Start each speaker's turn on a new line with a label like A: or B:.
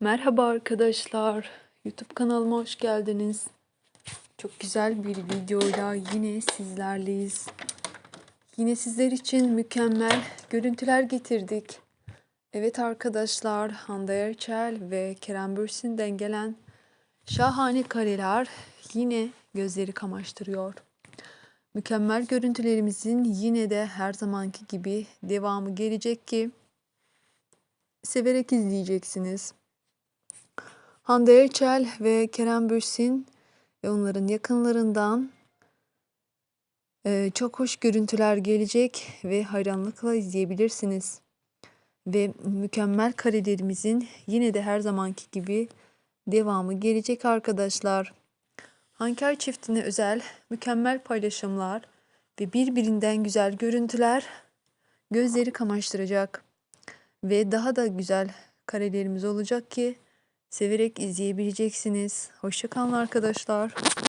A: Merhaba arkadaşlar. YouTube kanalıma hoş geldiniz. Çok güzel bir videoyla yine sizlerleyiz. Yine sizler için mükemmel görüntüler getirdik. Evet arkadaşlar, Hande Erçel ve Kerem Bürsin'den gelen şahane kareler yine gözleri kamaştırıyor. Mükemmel görüntülerimizin yine de her zamanki gibi devamı gelecek ki severek izleyeceksiniz. Hande Erçel ve Kerem Bürsin ve onların yakınlarından e, çok hoş görüntüler gelecek ve hayranlıkla izleyebilirsiniz. Ve mükemmel karelerimizin yine de her zamanki gibi devamı gelecek arkadaşlar. Hanker çiftine özel mükemmel paylaşımlar ve birbirinden güzel görüntüler gözleri kamaştıracak ve daha da güzel karelerimiz olacak ki severek izleyebileceksiniz. Hoşçakalın arkadaşlar.